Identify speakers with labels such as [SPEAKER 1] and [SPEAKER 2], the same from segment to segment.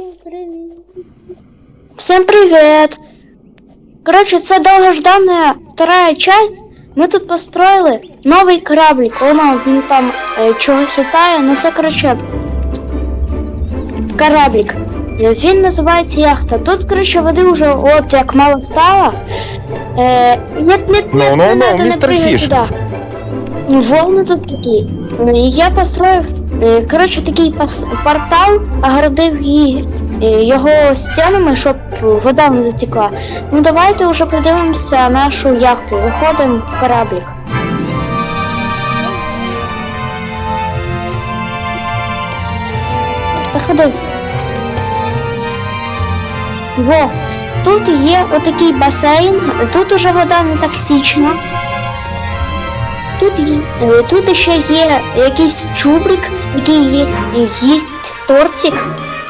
[SPEAKER 1] Всім привіт.
[SPEAKER 2] Всем привет! Короче, це долгожданная вторая часть. Ми тут построїли новий кораблик. Воно він там е, чогось літає. Ну це короче кораблик. Він називається яхта. Тут, короче, води вже от як мало стало. Е, нет, нет,
[SPEAKER 3] No,
[SPEAKER 2] нет,
[SPEAKER 3] no,
[SPEAKER 2] не
[SPEAKER 3] no,
[SPEAKER 2] не
[SPEAKER 3] містер
[SPEAKER 2] прыгай
[SPEAKER 3] Фіш.
[SPEAKER 2] Ну, Волни тут такі. Е, Я построїв, коротше, такий портал, огородив її, е, його стінами, щоб вода не затекла. Ну давайте вже подивимося нашу яхту. Заходимо в кораблик. Заходи. Во, тут є отакий басейн, тут уже вода не токсична. Тут, є- е, тут ще є якийсь чубрик, який є, їсть тортик.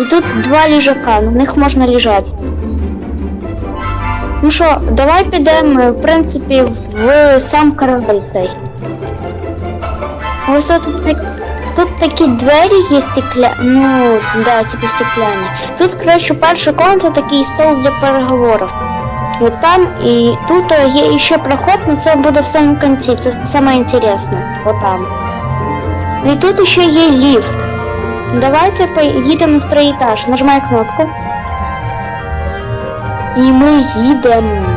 [SPEAKER 2] І тут два ліжака, на них можна лежати. Ну що, давай підемо, в принципі, в сам корабль цей. Ось тут, тут такі двері є стекля... ну, да, типу стекляні. Тут, коротше, перша комната такий стол для переговорів. От там и тут еще проход, но это будет в самом конце, это самое интересное, вот там. И тут еще есть лифт. Давайте поедем на второй этаж. Нажимай кнопку. И мы їдемо.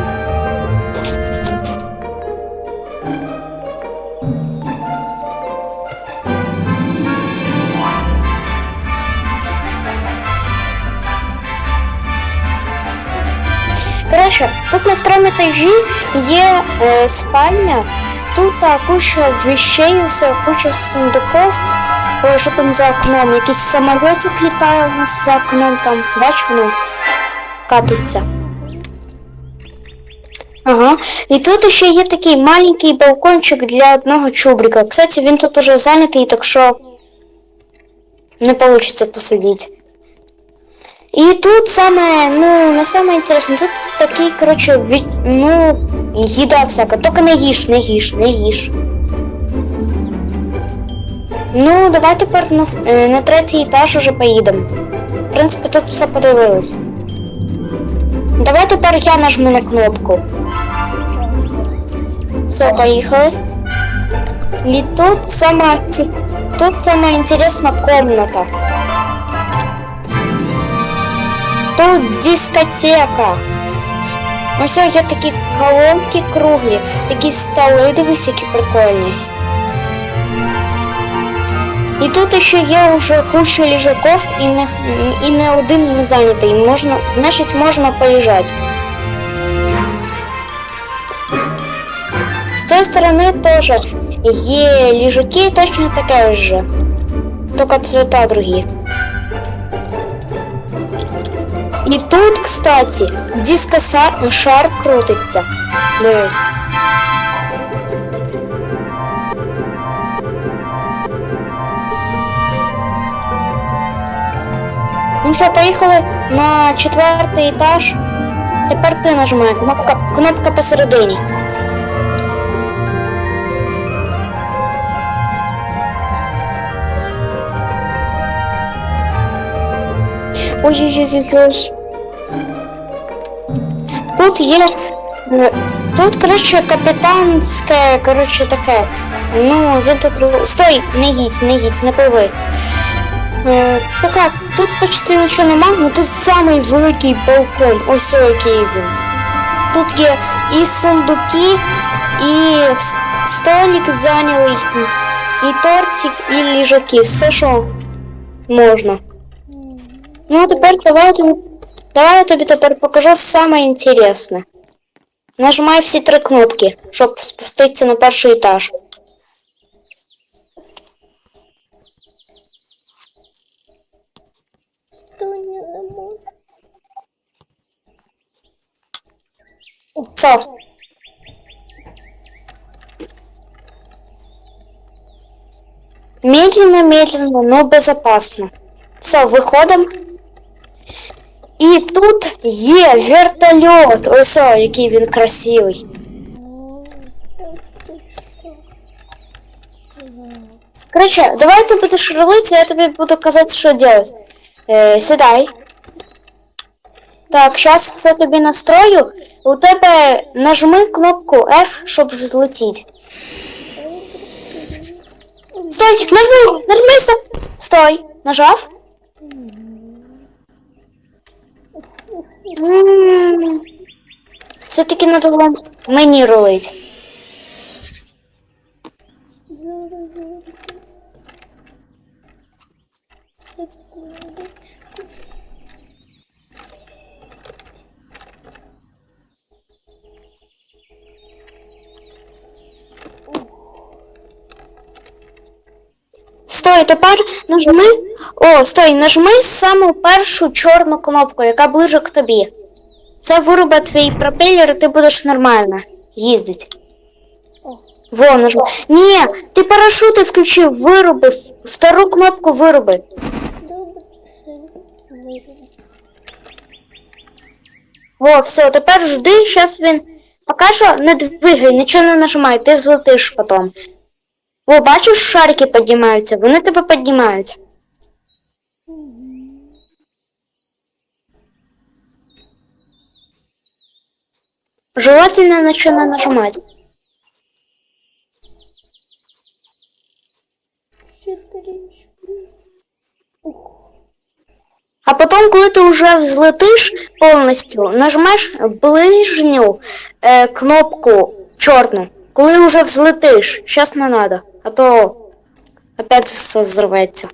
[SPEAKER 2] Коротше, тут на второму етажі є е, спальня, тут а, куча вещей, все, куча сундуків. Ой, що там за окном? Якийсь самолітик літає у нас за окном там. Бач, воно катиться. Ага. І тут ще є такий маленький балкончик для одного чубрика. Кстати, він тут уже зайнятий, так що не вийде посидіти. І тут саме, ну, не саме інтересне, тут такий, коротше, від, ну, їда всяка, тільки не їж, не їж, не їж. Ну, давай тепер на, е, на третій етаж уже поїдемо. В принципі, тут все подивилися. Давай тепер я нажму на кнопку. Все, поїхали. І тут сама, тут сама інтересна комната. Тут дискотека. Ось є такі колонки круглі, такі столи, дивись, які прикольні. І тут ще є вже куча ліжаків і не, і не один не зайнятий. Можна, значить, можна полежати. З цієї сторони теж є ліжаки, точно таке ж. Тільки цвета другі. І тут, кстати, дискосар шар крутиться. Дивись. Ну що, поїхали на четвертий етаж. Тепер ти нажимай. Кнопка, кнопка посередині. Ой-ой-ой-ой. Тут є. е, Тут, коротше, капітанське, коротше, таке. Ну, він тут. Стой, не їдь, не їдь, не пливи. Е, така, тут почти нічого нема, ну тут самий великий балкон. Ось який він. Тут є і сундуки, і столик зайнялий, і тортик, і ліжаки. Все, що можна. Ну, а тепер давай я тобі, давай я тобі тепер покажу саме інтересне. Нажимай всі три кнопки, щоб спуститися на перший етаж.
[SPEAKER 1] Що я не можу?
[SPEAKER 2] Все. Медленно, медленно, но безопасно. Все, виходимо. І тут є вертольот. Ось, який він красивий. Короче, давай ти будеш рулитися, я тобі буду казати, що робити. Е, сідай. Так, зараз все тобі настрою. У тебе нажми кнопку F, щоб взлетіти. Стой! Нажми! Нажмися! Стой! Нажав? Все-таки надо було мені.
[SPEAKER 1] Секундочку.
[SPEAKER 2] Стой, тепер нажми. О, стой, нажми саму першу чорну кнопку, яка ближе к тобі. Це вирубе твій пропелер, і ти будеш нормально їздити. Во, нажми. Ні, ти парашути включив, вируби. Втору кнопку вируби.
[SPEAKER 1] добре, все вирішив.
[SPEAKER 2] О, все, тепер жди, зараз він. Поки що не двигай, нічого не нажимай, ти взлетиш потім. О, бачиш, шарики піднімаються, вони тебе піднімають. Желательно нічого не нажимати.
[SPEAKER 1] Ще
[SPEAKER 2] А потім, коли ти вже взлетиш повністю, нажмеш ближню е, кнопку чорну. Коли вже взлетиш, зараз не треба, а то опять все взорветься.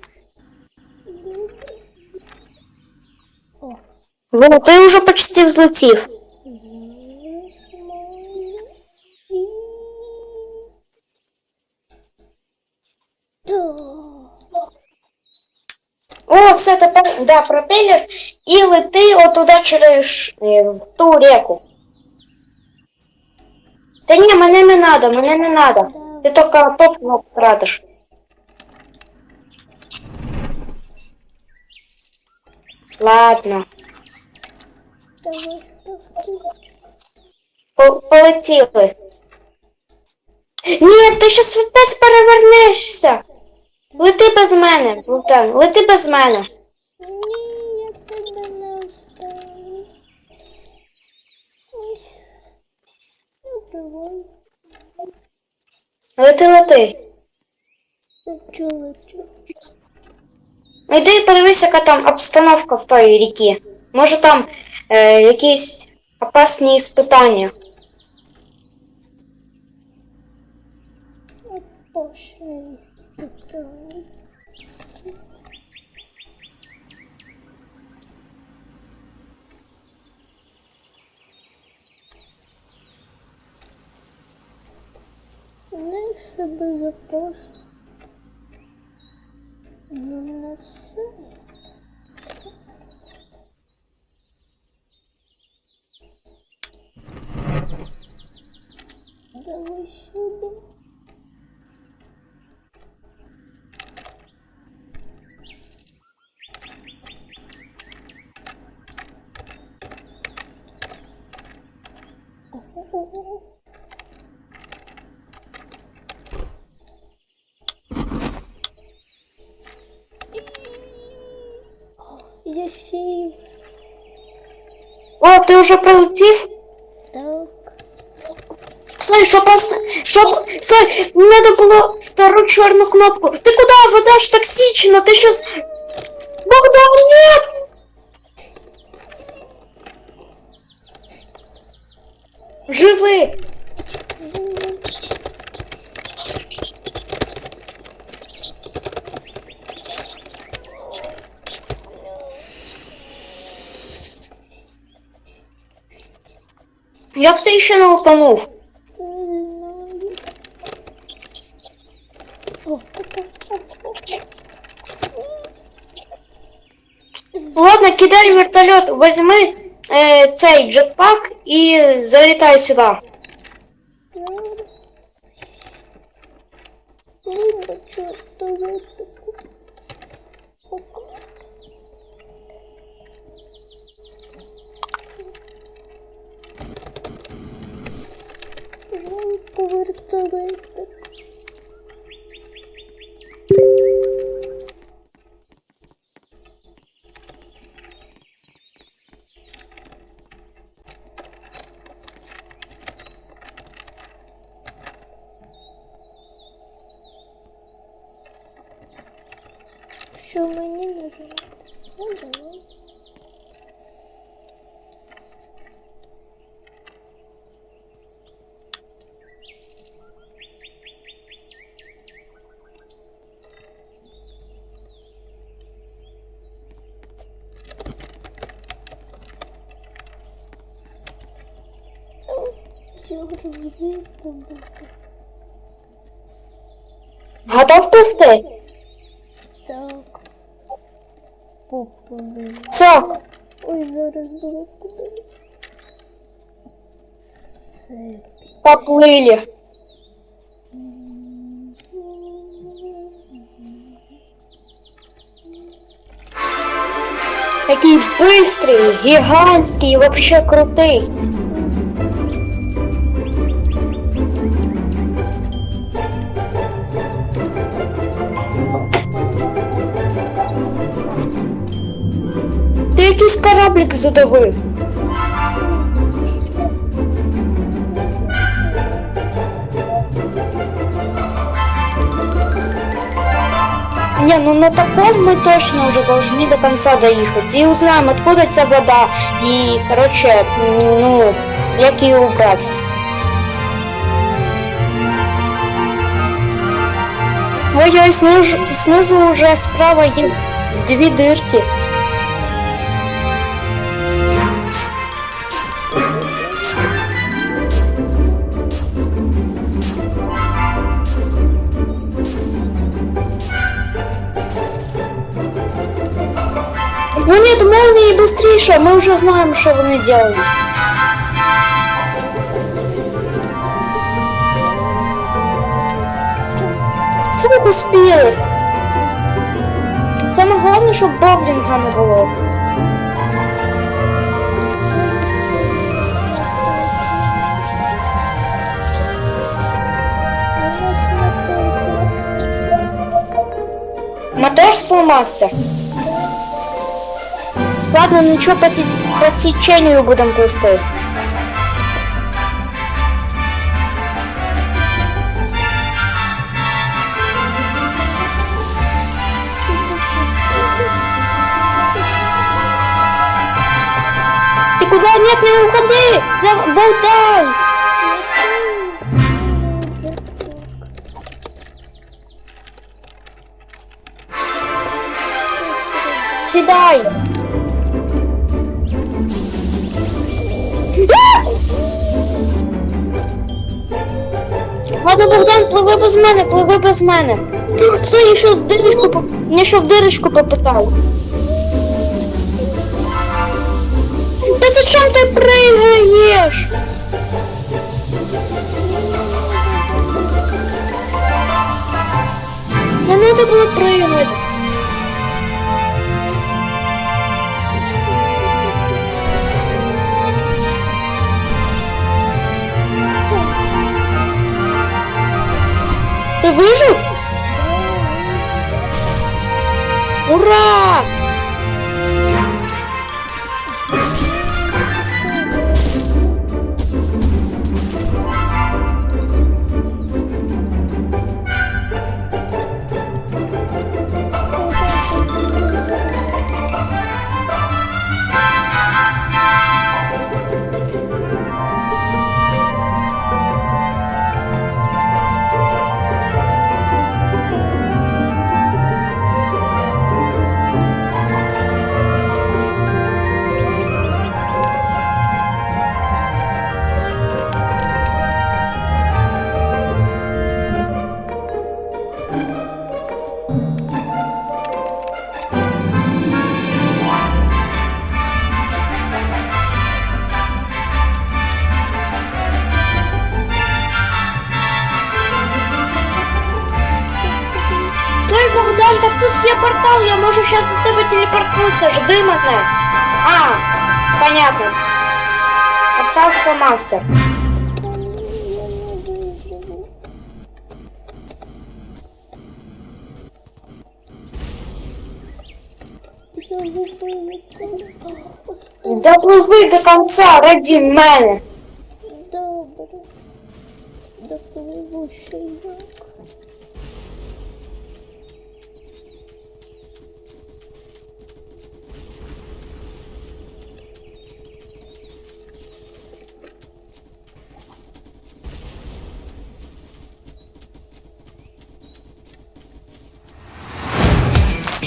[SPEAKER 2] Во, ти вже почти взлетів.
[SPEAKER 1] зараз маю. І... Так.
[SPEAKER 2] О, все тепер, да, пропелер, і лети отуда через е, ту реку. Та ні, мене не надо, мене не надо. Ти тільки топливо тратиш. Ладно, полетіли. Ні, ти щас опять перевернешся. Лети без мене, Богдан, лети без мене.
[SPEAKER 1] Ні, я тебе не оставлю. Ой. Ну, давай.
[SPEAKER 2] Лети, лети.
[SPEAKER 1] Лечу, лечу.
[SPEAKER 2] Іди подивись, яка там обстановка в той ріки. Може там е, якісь опасні іспитання.
[SPEAKER 1] Опошли питання. Не все безопасно. Ну не все. Давай сюди. Я сів.
[SPEAKER 2] О, ти вже прилетів?
[SPEAKER 1] Так.
[SPEAKER 2] Стой, щоб просто. Щоб. Стой! Надо було втору чорну кнопку. Ти куди? Вода ж токсична, ти щас. Богдан, нет! Живи! Як ти ще не утонув? Ладно, кидай вертольот, возьми е, цей джетпак і залітай сюди.
[SPEAKER 1] Автоматику. Ок. вертолетик. Що мені не жаль?
[SPEAKER 2] Готов пливти?
[SPEAKER 1] Так. Поплив.
[SPEAKER 2] Сок.
[SPEAKER 1] Ой, зараз було куди.
[SPEAKER 2] Поплили. Який бистрий, гігантський, вообще крутий. якийсь кораблик задавив. Не, ну на таком мы точно уже должны до конца доехать. И узнаем, откуда эта вода. И, короче, м, ну, як ее убрать. Ой-ой, снизу, снизу уже справа есть две дырки. Быстрейшая, мы уже знаем, что вони делают. Фу, успіли. Саме головне, щоб бовлінга не було.
[SPEAKER 1] Мотор
[SPEAKER 2] сломався. Ладно, нічого по, ті... по течению будемо пливти. Ти куди? Нет, не уходи! Заболтай! Сідай! Ладно, Богдан, пливи без мене, пливи без мене. Стой, я ще в дирочку, я ще в дирочку попитав. Та зачем ти пригаєш? Не надо було пригати. Ти вижив? Телепортнутися, жди мене. А, понятно. Портал сломався. Допливи до кінця, раді мене.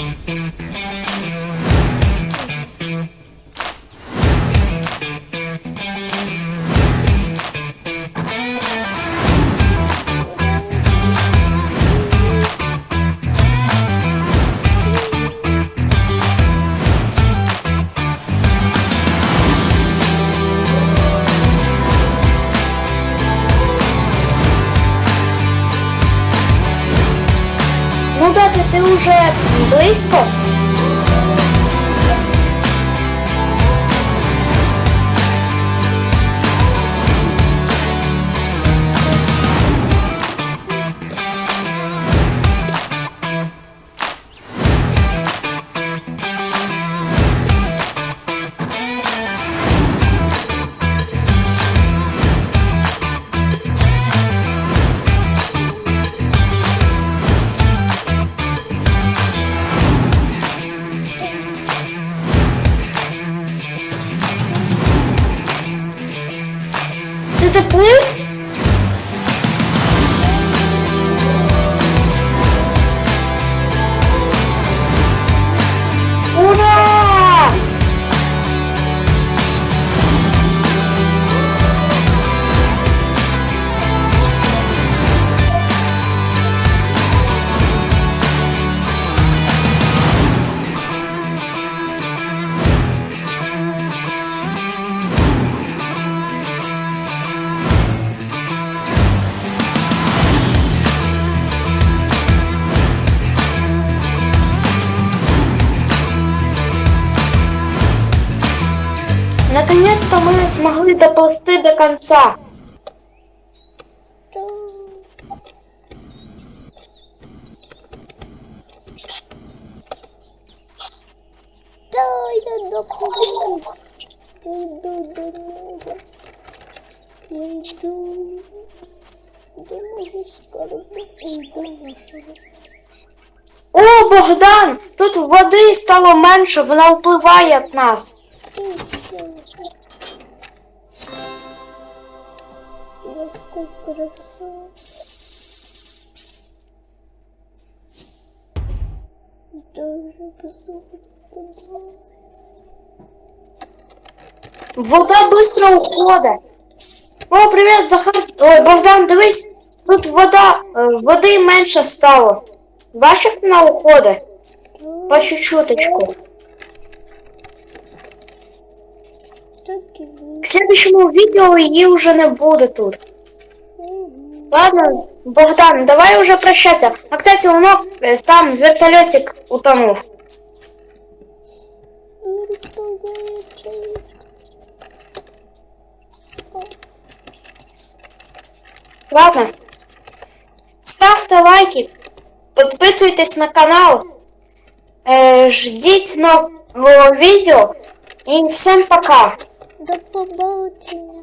[SPEAKER 1] Thank you.
[SPEAKER 2] Ну ты уже ти вже близько. Наконец-то мы смогли доплыть до конца.
[SPEAKER 1] Да. Я допомогу. Дойду до нього. Дойду. До мого скарбу і до нашого.
[SPEAKER 2] О, Богдан! Тут води стало менше, вона впливає від нас. Вода швидко уходить. О, привіт, Захар. Ой, Богдан, дивись, тут вода, е, води менше стало. Бачиш, вона уходить? По чуть-чуточку.
[SPEAKER 1] Так і.
[SPEAKER 2] К следующему відео її вже не буде тут. Ладно, Богдан, давай уже прощаться. А, кстати, воно е, там вертольотик утонув. Ладно. Ставте лайки, підписуйтесь на канал, е, ждіть нового відео і всім пока.
[SPEAKER 1] До побачення.